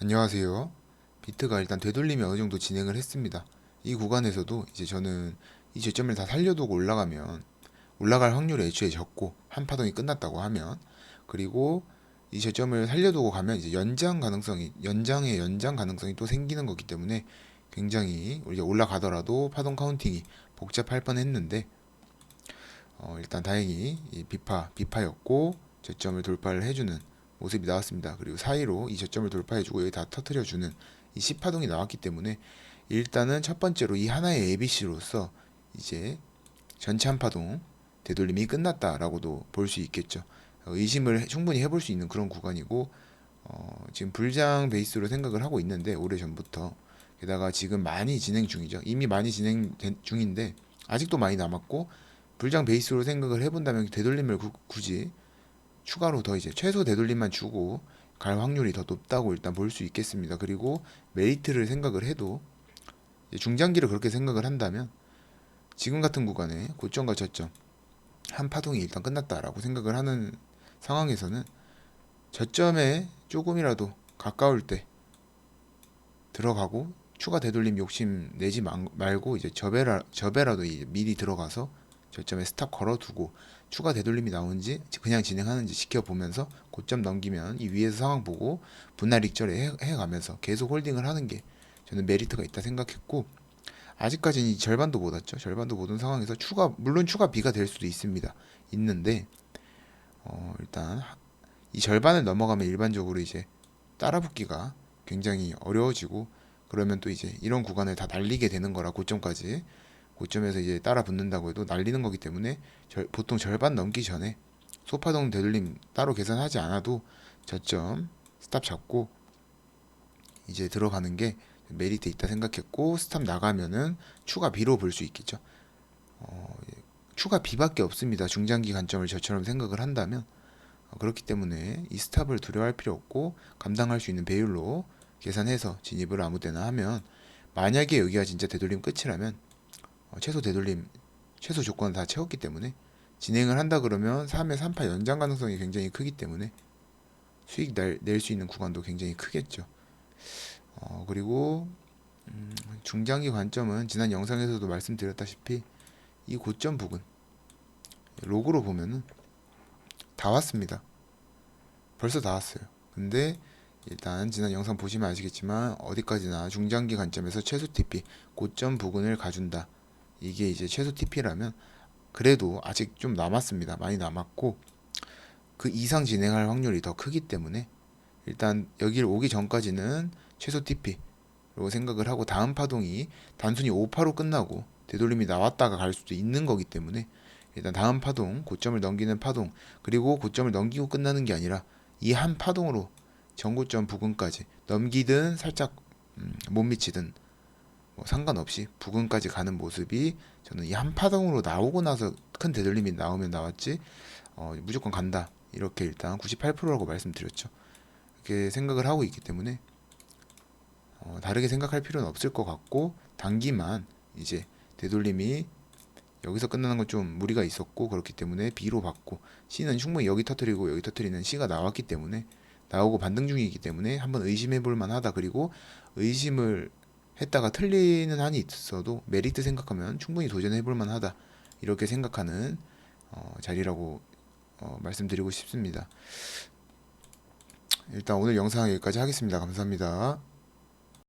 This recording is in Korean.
안녕하세요. 비트가 일단 되돌림이 어느 정도 진행을 했습니다. 이 구간에서도 이제 저는 이 저점을 다 살려두고 올라가면 올라갈 확률이 애초에 적고 한 파동이 끝났다고 하면 그리고 이 저점을 살려두고 가면 이제 연장 가능성이 연장의 연장 가능성이 또 생기는 거기 때문에 굉장히 우리가 올라가더라도 파동 카운팅이 복잡할 뻔했는데 어, 일단 다행히 이 비파 비파였고 저점을 돌파를 해주는 모습이 나왔습니다. 그리고 사이로 이 저점을 돌파해주고 여기 다 터트려주는 이 10파동이 나왔기 때문에 일단은 첫 번째로 이 하나의 ABC로서 이제 전체 한 파동 되돌림이 끝났다라고도 볼 수 있겠죠. 어, 의심을 해- 충분히 해볼 수 있는 그런 구간이고 어, 지금 불장 베이스로 생각을 하고 있는데 오래 전부터 게다가 지금 많이 진행 중이죠. 이미 많이 진행 중인데 아직도 많이 남았고 불장 베이스로 생각을 해본다면 되돌림을 구- 굳이 추가로 더 이제 최소 되돌림만 주고 갈 확률이 더 높다고 일단 볼 수 있겠습니다. 그리고 메리트를 생각을 해도 중장기를 그렇게 생각을 한다면 지금 같은 구간에 고점과 저점 한 파동이 일단 끝났다라고 생각을 하는 상황에서는 저점에 조금이라도 가까울 때 들어가고 추가 되돌림 욕심 내지 마- 말고 이제 저배라 저배라도 미리 들어가서 저점에 스탑 걸어두고 추가 되돌림이 나오는지 그냥 진행하는지 지켜보면서 고점 넘기면 이 위에서 상황 보고 분할 익절에 해, 해가면서 계속 홀딩을 하는 게 저는 메리트가 있다 생각했고 아직까지는 이 절반도 못 왔죠. 절반도 못 온 상황에서 추가 물론 추가 비가 될 수도 있습니다. 있는데 어, 일단 하- 이 절반을 넘어가면 일반적으로 이제 따라붙기가 굉장히 어려워지고 그러면 또 이제 이런 구간을 다 날리게 되는 거라 고점까지 고점에서 이제 따라 붙는다고 해도 날리는 거기 때문에 절- 보통 절반 넘기 전에 소파동 되돌림 따로 계산하지 않아도 저점 스탑 잡고 이제 들어가는 게 메리트 있다 생각했고 스탑 나가면은 추가 B로 볼 수 있겠죠. 어, 예, 추가 B밖에 없습니다. 중장기 관점을 저처럼 생각을 한다면 어, 그렇기 때문에 이 스탑을 두려워할 필요 없고 감당할 수 있는 배율로 계산해서 진입을 아무 때나 하면 만약에 여기가 진짜 되돌림 끝이라면 어, 최소 되돌림 최소 조건을 다 채웠기 때문에 진행을 한다 그러면 3회 3파 연장 가능성이 굉장히 크기 때문에 수익 낼 수 있는 구간도 굉장히 크겠죠. 어, 그리고 음, 중장기 관점은 지난 영상에서도 말씀드렸다시피 이 고점 부근 로그로 보면은 다 왔습니다. 벌써 다 왔어요. 근데 일단 지난 영상 보시면 아시겠지만 어디까지나 중장기 관점에서 최소 TP 고점 부근을 가준다. 이게 이제 최소 TP라면 그래도 아직 좀 남았습니다. 많이 남았고 그 이상 진행할 확률이 더 크기 때문에 일단 여기를 오기 전까지는 최소 TP로 생각을 하고 다음 파동이 단순히 5파로 끝나고 되돌림이 나왔다가 갈 수도 있는 거기 때문에 일단 다음 파동 고점을 넘기는 파동 그리고 고점을 넘기고 끝나는 게 아니라 이 한 파동으로 전고점 부근까지 넘기든 살짝 음, 못 미치든 뭐 상관없이 부근까지 가는 모습이 저는 이 한 파동으로 나오고 나서 큰 되돌림이 나오면 나왔지 어, 무조건 간다. 이렇게 일단 98%라고 말씀드렸죠. 이렇게 생각을 하고 있기 때문에 어, 다르게 생각할 필요는 없을 것 같고 단기만 이제 되돌림이 여기서 끝나는 건 좀 무리가 있었고 그렇기 때문에 B로 받고 C는 충분히 여기 터트리고 여기 터트리는 C가 나왔기 때문에 나오고 반등 중이기 때문에 한번 의심해 볼 만하다. 그리고 의심을 했다가 틀리는 한이 있어도 메리트 생각하면 충분히 도전해 볼 만하다 이렇게 생각하는 어, 자리라고 어, 말씀드리고 싶습니다. 일단 오늘 영상 여기까지 하겠습니다. 감사합니다.